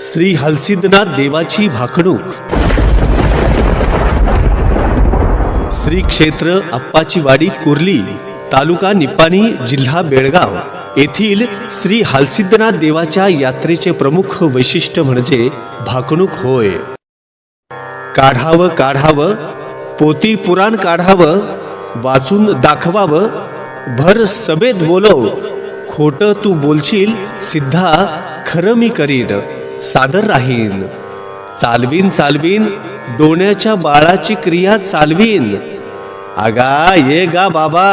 श्री हलसिद्धनाथ देवाची भाकणूक श्री क्षेत्र अप्पाची वाडी कुर्ली तालुका निपाणी जिल्हा बेळगाव येथील श्री हलसिद्धनाथ देवाच्या यात्रेचे प्रमुख वैशिष्ट्य म्हणजे भाकणूक होय. काढावं काढावं पोती पुराण काढावं वाचून दाखवावं भर सभेत बोलव खोट तू बोलशील सिद्धा खरं मी करीन. सादर राहीन. चालवीन चालवीन डोण्याच्या बाळाची क्रिया चालवीन. आगा ये गा बाबा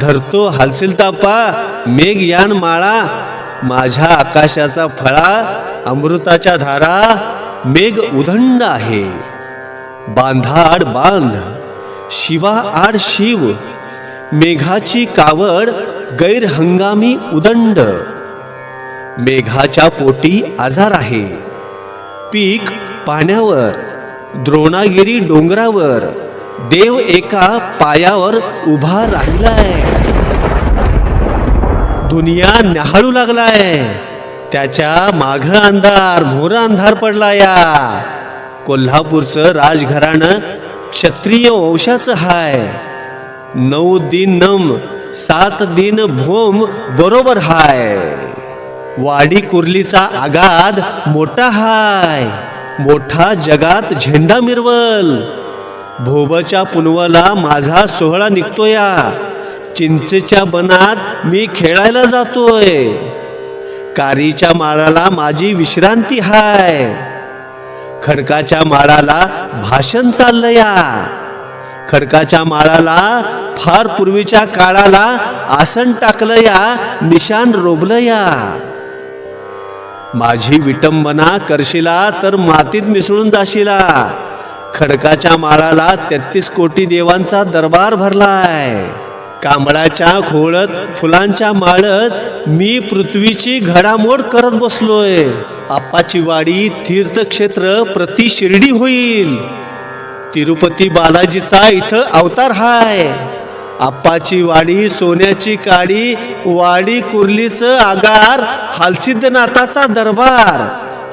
धरतो हालसील तापा मेघ यान माळा माझ्या आकाशाचा फळा अमृताच्या धारा मेघ उदंड आहे. बांधाड बांध शिवा आड शिव मेघाची कावड गैरहंगामी उदंड. मेघाच्या पोटी आजार आहे. पीक पाण्यावर द्रोणागिरी डोंगरावर देव एका पायावर उभा राहिलाय. दुनिया न्याहाळू लागलाय. त्याच्या माघ अंधार मोर अंधार पडला या. कोल्हापूरचं राजघराणं क्षत्रिय वंशाचं हाय. नऊ दिन नम सात दिन भोम बरोबर हाय. वाडी कुर्लीचा आगाद मोठा हाय. मोठा जगात झेंडा मिरवल. भोबच्या पुनवाला माझा सोहळा निघतोया. चिंचेच्या बनात मी खेळायला जातोय. कारीच्या माळाला माझी विश्रांती हाय. खडकाच्या माळाला भाषण चाललं या खडकाच्या माळाला फार पूर्वीच्या काळाला आसन टाकलं या निशान रोबलं या माझी विटंबना करशिला तर मातीत मिसळून जाशिला. खडकाच्या माळाला तेहतीस कोटी देवांचा दरबार भरलाय. कांबळाच्या खोळत फुलांच्या माळत मी पृथ्वीची घडामोड करत बसलोय. आप्पाची वाडी तीर्थक्षेत्र प्रति शिर्डी होईल. तिरुपती बालाजीचा इथं अवतार हाय. आप्पाची वाडी सोन्याची काडी वाडी कुर्लीचं आगार हालसिद्धनाथाचा दरबार.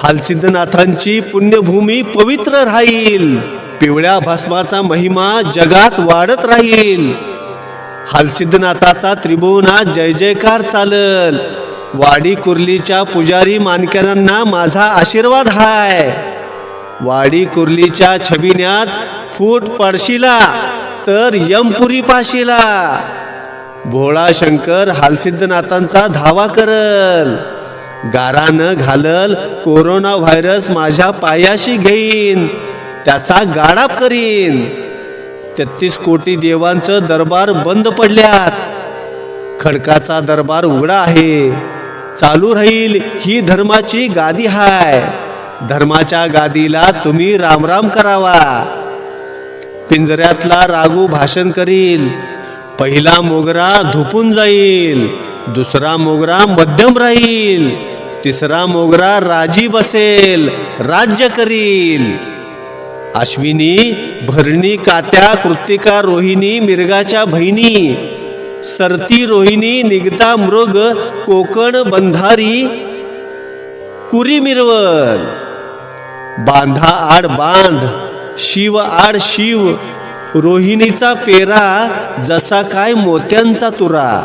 हालसिद्धनाथांची पुण्यभूमी पवित्र राहील. पिवळ्या भस्माचा महिमा जगात वाढत राहील. हालसिद्धनाथाचा त्रिभुवनात जय जयकार चालल. वाडी कुर्लीच्या पुजारी मानकऱ्यांना माझा आशीर्वाद हाय. वाडी कुर्लीच्या छबिन्यात फूट पडशिला. तर यमपुरी पाशीला. भोळा शंकर हालसिद्धनाथांचा धावा करल. गारानं घालल कोरोना व्हायरस माझ्या पायाशी घेईन. त्याचा गाडाप करीन. तेहतीस कोटी देवांचं दरबार बंद पडल्यात. खडकाचा दरबार उघडा आहे. चालू राहील ही धर्माची गादी हाय. धर्माच्या गादीला तुम्ही रामराम करावा. पिंजऱ्यातला रागू भाषण करील. पहिला मोगरा धुपून जाईल. दुसरा मोगरा मध्यम राहील. तिसरा मोगरा राजी बसेल. राज्य करील. अश्विनी भरणी कात्या कृतिका रोहिणी मिरगाच्या बहिणी. सरती रोहिणी निगता मृग कोकण बंधारी कुरी मिरवल. बांधा आड बांध. शिव आड शिव रोहिणीचा पेरा जसा काय मोत्यांचा तुरा.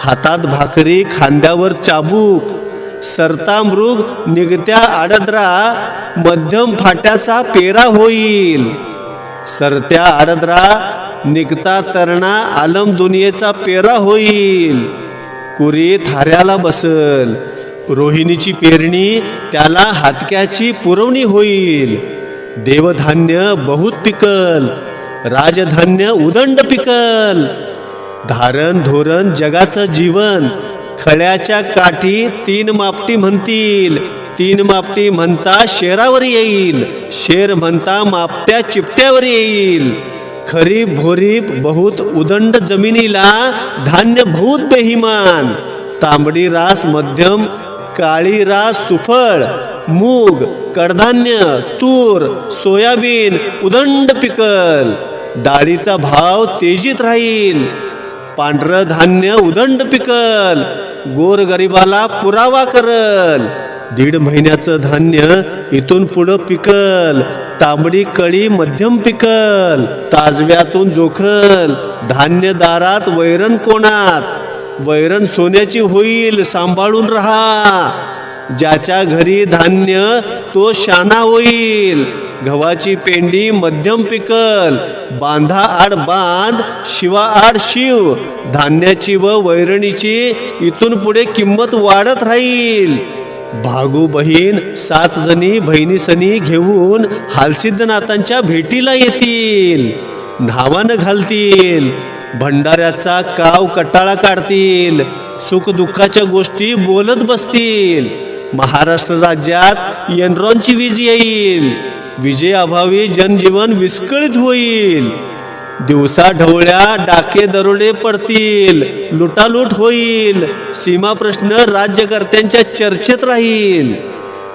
हातात भाकरी खांद्यावर चाबूक सरता मृग निघत्या आडद्रा मध्यम फाट्याचा पेरा होईल. सरत्या आडद्रा निघता तरणा आलम दुनियेचा पेरा होईल. कुरी थाऱ्याला बसल रोहिणीची पेरणी त्याला हातक्याची पुरवणी होईल. देवधान्य बहुत पिकल राजधान्य उदंड पिकल. धारण धोरण जगाचं जीवन खळ्याच्या काठी तीन मापटी म्हणतील. तीन मापटी म्हणता शेरावर येईल शेर म्हणता मापट्या चिपट्यावर येईल. खरीप भोरीप बहुत उदंड जमिनीला धान्य बहुत बेहिमान. तांबडी रास मध्यम काळी रास सुफळ मूग कडधान्य तूर सोयाबीन उदंड पिकल. डाळीचा भाव तेजीत राहील. पांढरं धान्य उदंड पिकल. गोर गरिबाला पुरावा करल. दीड महिन्याचं धान्य इथून पुढं पिकल. तांबडी कळी मध्यम पिकल. ताजव्यातून जोखल. धान्य दारात वैरण कोणात? वैरण सोन्याची होईल सांभाळून राहा. ज्याच्या घरी धान्य तो शाना होईल. गव्हाची पेंडी मध्यम पिकल बांधा आड बांध शिवा आड शिव. धान्याची व वैरणीची इथून पुढे किंमत वाढत राहील. भागू बहीण सात जणी बहिणीसनी घेऊन हालसिद्धनाथांच्या भेटीला येतील. न्हावानं घालतील. भंडाऱ्याचा काव कटाळा काढतील. सुखदुःखाच्या गोष्टी बोलत बसतील. महाराष्ट्र राज्यात एनरॉनची वीज येईल. विजेअभावी जनजीवन विस्कळीत होईल. दिवसा ढवळ्या डाके दरोडे पडतील. लुटालूट होईल. सीमा प्रश्न राज्यकर्त्यांच्या चर्चेत राहील.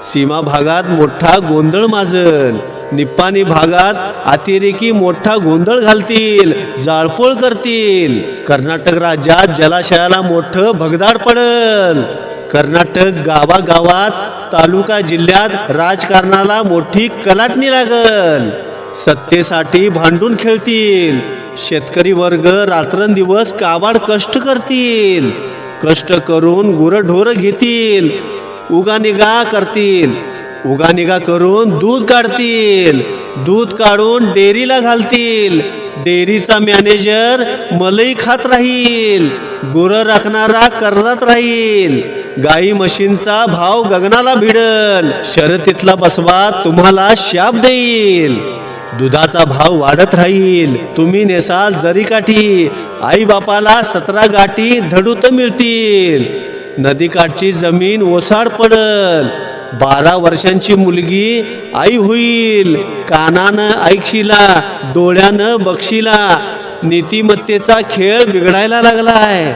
सीमा भागात मोठा गोंधळ माजल. निप्पाणी भागात अतिरेकी मोठा गोंधळ घालतील. जाळपोळ करतील. कर्नाटक राज्यात जलाशयाला मोठं भगदाड पडल. कर्नाटक गावागावात तालुका जिल्ह्यात राजकारणाला मोठी कलाटणी लागल. सत्तेसाठी भांडून खेळतील. शेतकरी वर्ग रात्रंदिवस काबाड कष्ट करतील. कष्ट करून गुरढोर घेतील. उगानिगा करतील. उगानिगा करून दूध काढतील. दूध काढून डेअरीला घालतील. डेअरीचा मॅनेजर मलई खात राहील. गुरं राखणारा कर्जात राहील. गाई म्हशींचा भाव गगनाला भिडल. शर्यतीतला बसवा तुम्हाला शाप देईल. दुधाचा भाव वाढत राहील. तुम्ही नेसाल जरी काठी. आई बापाला सतरा गाठी धडूत मिळतील. नदीकाठची जमीन ओसाड पडल. बारा वर्षांची मुलगी आई होईल. कानानं ऐकशीला डोळ्यानं बक्षीला. नीतिमत्तेचा खेळ बिघडायला लागलाय.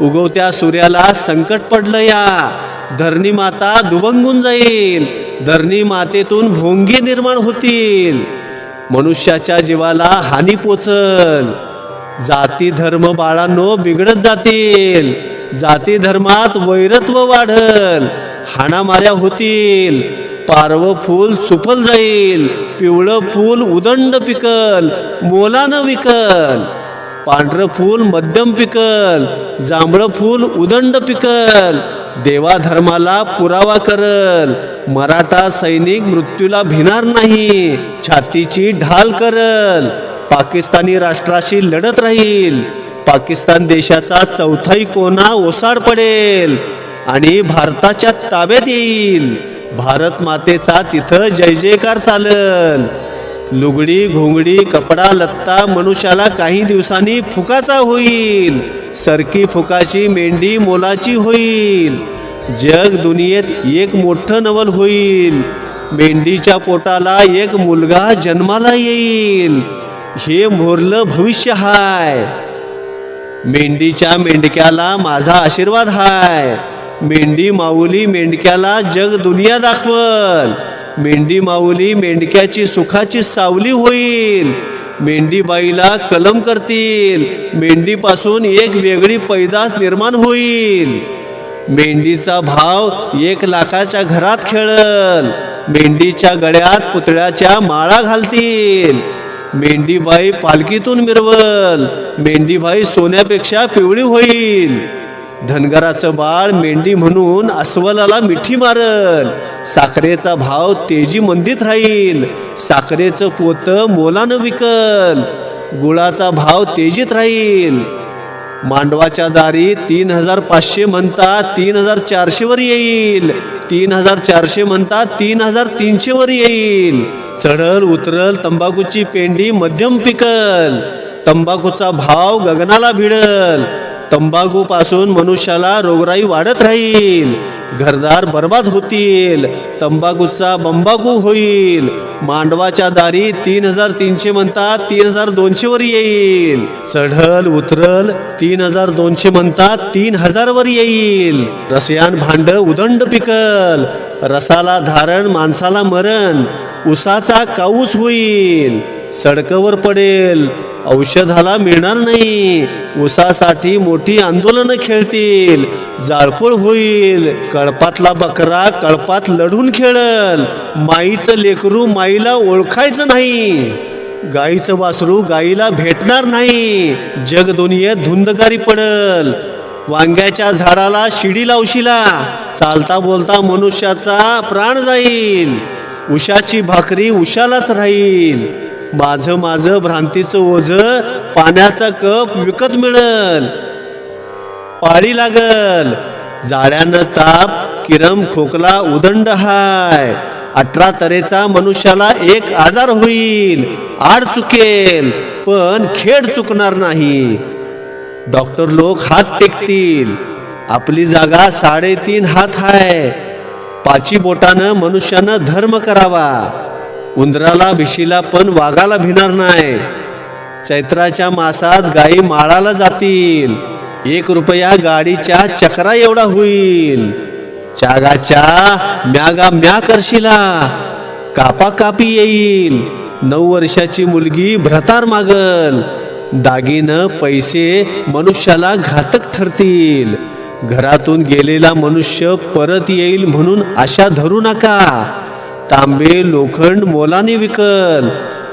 उगवत्या सूर्याला संकट पडलं या. धरणी माता दुभंगून जाईल. धरणी मातेतून भोंगी निर्माण होतील. मनुष्याच्या जीवाला हानी पोचल. जाती धर्म बाळांनो बिघडत जातील. जाती धर्मात वैरत्व वाढल. हाणामाऱ्या होतील. पारव फूल सुफल जाईल. पिवळं फूल उदंड पिकल. मोलानं विकल. पांढरं फूल मध्यम पिकल जांभळं फूल उदंड पिकल. देवा धर्माला पुरावा करल. मराठा सैनिक मृत्यूला भिणार नाही छातीची ढाल करल. पाकिस्तानी राष्ट्राशी लढत राहील. पाकिस्तान देशाचा चौथाही कोणा ओसाड पडेल आणि भारताच्या ताब्यात येईल. भारत मातेचा तिथं जय जयकार चालल. लुगडी घोंगडी कपडा लत्ता मनुष्याला काही दिवसांनी फुकाचा होईल. सरकी फुकाची मेंढी मोलाची होईल. जग दुनियेत एक मोठं नवल होईल. मेंढीच्या पोटाला एक मुलगा जन्माला येईल. हे मोरलं भविष्य हाय. मेंढीच्या मेंढक्याला माझा आशीर्वाद हाय. मेंढी माऊली मेंढक्याला जग दुनिया दाखवल. मेंढी माऊली मेंढक्याची सुखाची सावली होईल. मेंढीबाईला कलम करतील. मेंढीपासून एक वेगळी पैदास निर्माण होईल. मेंढीचा भाव एक लाखाच्या घरात खेळल. मेंढीच्या गळ्यात पुतळ्याच्या माळा घालतील. मेंढीबाई पालखीतून मिरवल. मेंढीबाई सोन्यापेक्षा पिवळी होईल. धनगराचं बाळ मेंढी म्हणून अस्वलाला मिठी मारल. साखरेचा भाव तेजी मंदीत राहील. साखरेचं पोतं मोलानं विकल. गुळाचा भाव तेजीत राहील. मांडवाच्या दारी तीन हजार पाचशे म्हणतात तीन हजार चारशे वर येईल. तीन हजार चारशे म्हणतात तीन हजार तीनशे वर येईल. चढल उतरल तंबाखूची पेंडी मध्यम पिकल. तंबाखूचा भाव गगनाला भिडल. तंबाखू पासून मनुष्याला रोगराई वाढत राहील. घरदार बर्बाद होतील. तंबाखूचा बंबाखू होईल. मांडवाच्या दारी तीन हजार तीनशे म्हणतात तीन हजार दोनशे वर येईल. चढल उतरल तीन हजार दोनशे म्हणतात तीन हजार वर येईल. रसयान भांड उदंड पिकल. रसाला धारण माणसाला मरण. उसाचा काऊस होईल. सडकवर पडेल. औषधाला मिळणार नाही. उसासाठी मोठी आंदोलन खेळतील. जाळपोळ होईल. कळपातला बकरा कळपात लढून खेळल. माईचं लेकरू माईला ओळखायचं नाही. गाईचं वासरू गाईला भेटणार नाही. जग दुनियेत पडल. वांग्याच्या झाडाला शिडी लावशिला. चालता बोलता मनुष्याचा प्राण जाईल. उशाची भाकरी उशालाच राहील. माझं माझं भ्रांतीचं ओझ पाण्याचा कप विकत मिळल. पाळी लागल. जाळ्यानं ताप किरम खोकला उदंड हाय. अठरा तऱ्हेचा मनुष्याला एक आजार होईल. आड चुकेल पण खेड चुकणार नाही. डॉक्टर लोक हात टेकतील. आपली जागा साडेतीन हात आहे पाची बोटानं मनुष्यानं धर्म करावा. उंदराला भिशीला पण वाघाला भिणार नाही. चैत्राच्या मासात गायी माळाला जातील. एक रुपया गाडीच्या चक्रा एवढा होईल. चागाच्या म्यागा म्या करशिला. कापा कापी येईल. नऊ वर्षाची मुलगी भ्रतार मागल. दागिनं पैसे मनुष्याला घातक ठरतील. घरातून गेलेला मनुष्य परत येईल म्हणून आशा धरू नका. तांबे लोखंड मोलाने विकल.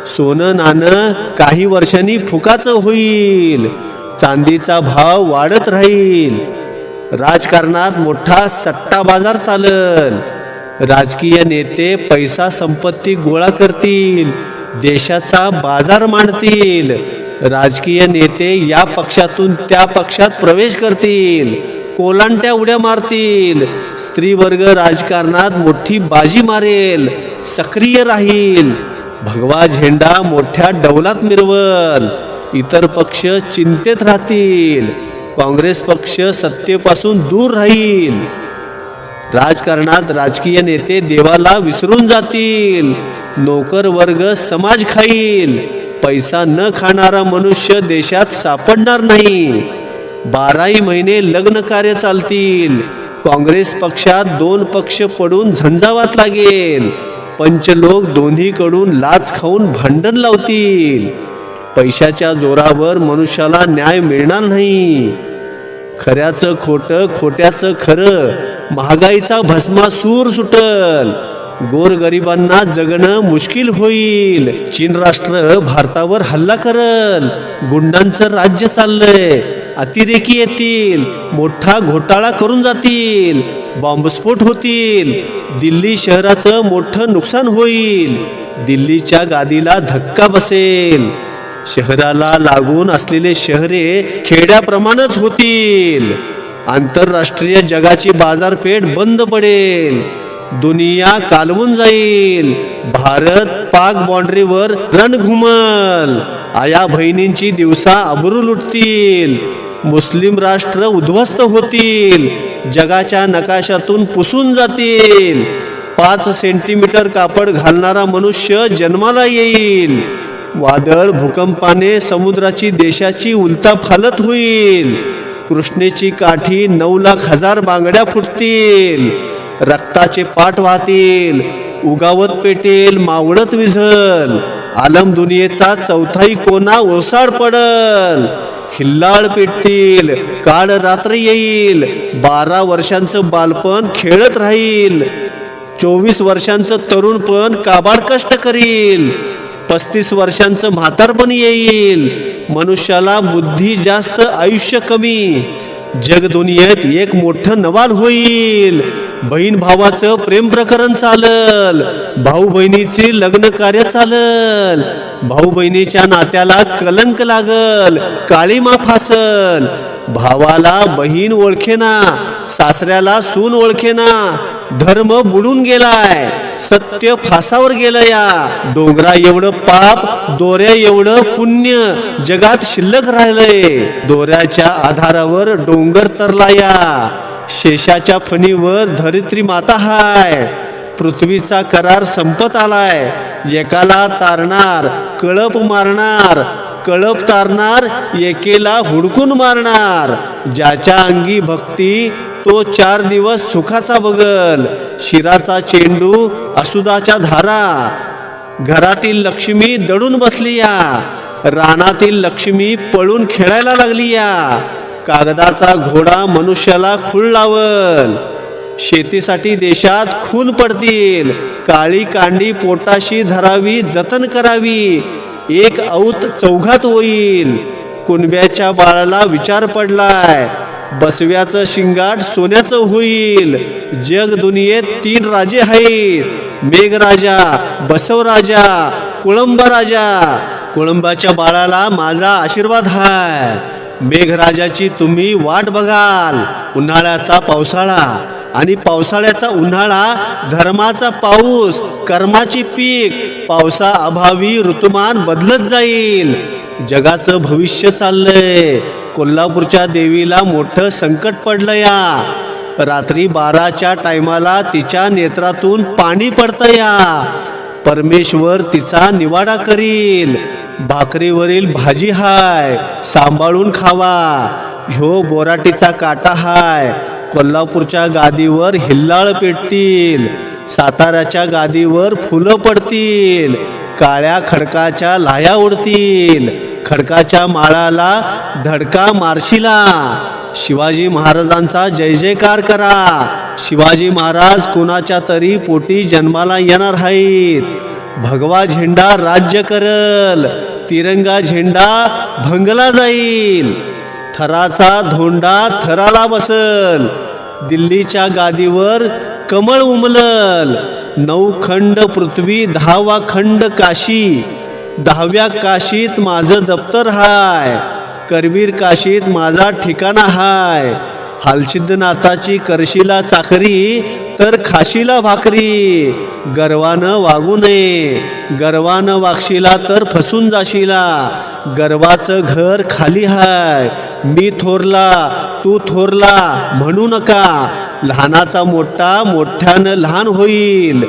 सोनं नाणं काही वर्षांनी फुकाचं होईल. चांदीचा भाव वाढत राहील. राजकारणात मोठा सट्टा बाजार चालल. राजकीय नेते पैसा संपत्ती गोळा करतील. देशाचा बाजार मांडतील. राजकीय नेते या पक्षातून त्या पक्षात प्रवेश करतील. कोलांट्या उड्या मारतील. स्त्री वर्ग राजकारणात मोठी बाजी मारेल सक्रिय राहील. भगवा झेंडा मोठ्या डौलात मिरवल इतर पक्ष चिंतेत राहतील. काँग्रेस पक्ष सत्तेपासून दूर राहील. राजकारणात राजकीय नेते देवाला विसरून जातील. नोकर वर्ग समाज खाईल. पैसा न खाणारा मनुष्य देशात सापडणार नाही. बाराही महिने लग्न कार्य चालतील. काँग्रेस पक्षात दोन पक्ष पडून झंझावात लागेल. पंचलोक दोन्हीकडून लाच खाऊन भांडण लावतील. पैशाच्या जोरावर मनुष्याला न्याय मिळणार नाही. खऱ्याचं खोटं खोट्याचं खरं. महागाईचा भस्मासूर सुटल. गोरगरिबांना जगणं मुश्किल होईल. चीन राष्ट्र भारतावर हल्ला करल. गुंडांचं राज्य चाललंय. अतिरेकी येतील मोठा घोटाळा करून जातील बॉम्बस्फोट होतील दिल्ली शहराचं मोठं नुकसान होईल दिल्लीच्या गादीला धक्का बसेल. शहराला लागून असलेले शहरे खेड्याप्रमाणेच होतील. आंतरराष्ट्रीय जगाची बाजारपेठ बंद पडेल. दुनिया कालवून जाईल. भारत पाक बाँड्रीवर रण घुमल आया बहिणींची दिवसा अबरू लुटतील. मुस्लिम राष्ट्र उद्ध्वस्त होतील जगाच्या नकाशातून पुसून जातील. पाच सेंटीमीटर कापड घालणारा मनुष्य जन्माला येईल. वादळ भूकंपाने समुद्राची देशाची उलटा फालत होईल. कृष्णेची काठी नऊ लाख हजार बांगड्या फुटतील. रक्ताचे पाठ वाहतील. उगावत पेटेल मावळत विझल. आलम दुनियेचा चौथाई कोणा ओसाड पडल. खिल्लाळ पेटतील काळ रात्र येईल. बारा वर्षांचं बालपण खेळत राहील. चोवीस वर्षांचं तरुण पण काबाड कष्ट करील. पस्तीस वर्षांचं म्हातारपण येईल. मनुष्याला बुद्धी जास्त आयुष्य कमी. जगदुनियेत एक मोठं नवाल होईल. बहीण भावाचं प्रेम प्रकरण चालल. भाऊ बहिणीचे लग्न कार्य चालल. भाऊ बहिणीच्या नात्याला कलंक लागल काळीमा फासल. भावाला बहीण ओळखेना सासऱ्याला सून ओळखेना. धर्म बुडून गेलाय सत्य फासावर गेलं या. डोंगरा एवढं पाप दोऱ्या एवढं पुण्य जगात शिल्लक राहिलंय. दोऱ्याच्या आधारावर डोंगर तरला या. शेषाच्या फणीवर धरित्री माता हाय. पृथ्वीचा करार संपत आलाय. एकाला तारणार कळप मारणार कळप तारणार एकेला हुडकून मारणार. ज्याच्या अंगी भक्ती तो चार दिवस सुखाचा बगल. शिराचा चेंडू असुदाच्या धारा. घरातील लक्ष्मी दडून बसली या रानातील लक्ष्मी पळून खेळायला लागली या कागदाचा घोडा मनुष्याला खूळ लावल. शेतीसाठी देशात खून पडतील. काळी कांडी पोटाशी धरावी जतन करावी. एक औत चौघात होईल. कुणब्याच्या बाळाला विचार पडलाय. बसव्याचं शिंगाट सोन्याचं होईल. जग दुनियेत तीन राजे आहेत. मेघराजा बसवराजा कुळंब राजा. कुळंबाच्या बाळाला माझा आशीर्वाद हाय. मेघराजाची तुम्ही वाट बघाल. उन्हाळ्याचा पावसाळा. आणि पावसाळ्याचा उन्हाळा धर्माचा पाऊस कर्माची पीक पावसा अभावी ऋतुमान बदलत जाईल. जगाचं भविष्य चाललंय. कोल्हापूरच्या देवीला मोठं संकट पडलं या. रात्री बाराच्या टायमाला तिच्या नेत्रातून पाणी पडतं या. परमेश्वर तिचा निवाडा करील. भाकरीवरील भाजी हाय. सांभाळून खावा. ह्यो बोराटीचा काटा हाय. कोल्हापूरच्या गादीवर हिल्लाळ पेटतील साताऱ्याच्या गादीवर फुलं पडतील काळ्या खडकाच्या लाया उडतील खडकाच्या माळाला धडका मारशिला. शिवाजी महाराजांचा जय जयकार करा. शिवाजी महाराज कोणाच्या तरी पोटी जन्माला येणार आहेत. भगवा झेंडा राज्य करल तिरंगा झेंडा भंगला जाईल. थराचा धोंडा थराला बसल दिल्लीच्या गादीवर कमळ उमलल. नऊ खंड पृथ्वी दहावा खंड काशी. दहाव्या काशीत माझं दप्तर हाय. करवीर काशीत माझा ठिकाणा हाय. हालसिद्धनाथाची करशीला चाकरी तर खाशीला भाकरी. गर्वानं वागू नये. गर्वानं वागशीला तर फसून जाशीला. गर्वाचं घर खाली हाय. मी थोरला तू थोरला म्हणू नका. लहानाचा मोठा मोठ्यानं लहान होईल.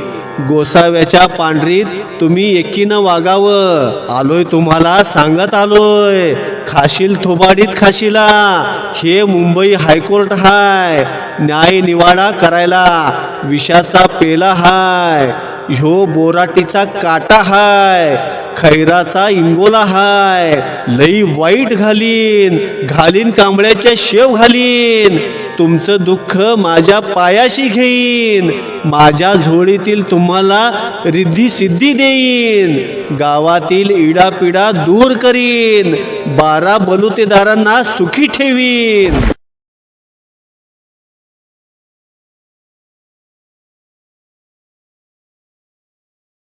गोसाव्याच्या पांढरीत तुम्ही एकीनं वागावं. आलोय तुम्हाला सांगत आलोय. खाशील थोबाडीत खाशीला. हे मुंबई हायकोर्ट हाय. न्याय निवाडा करायला. विषाचा पेला हाय. ह्यो बोराटीचा काटा हाय. खैराचा इंगोला हाय. लई वाईट घालीन. घालीन कांबळ्याच्या शेव घालीन. तुमचं दुःख माझ्या पायाशी घेईन. माझ्या झोळीतील तुम्हाला रिद्धी सिद्धी देईन. गावातील इडापिडा दूर करीन. बारा बलुतेदारांना सुखी ठेवीन.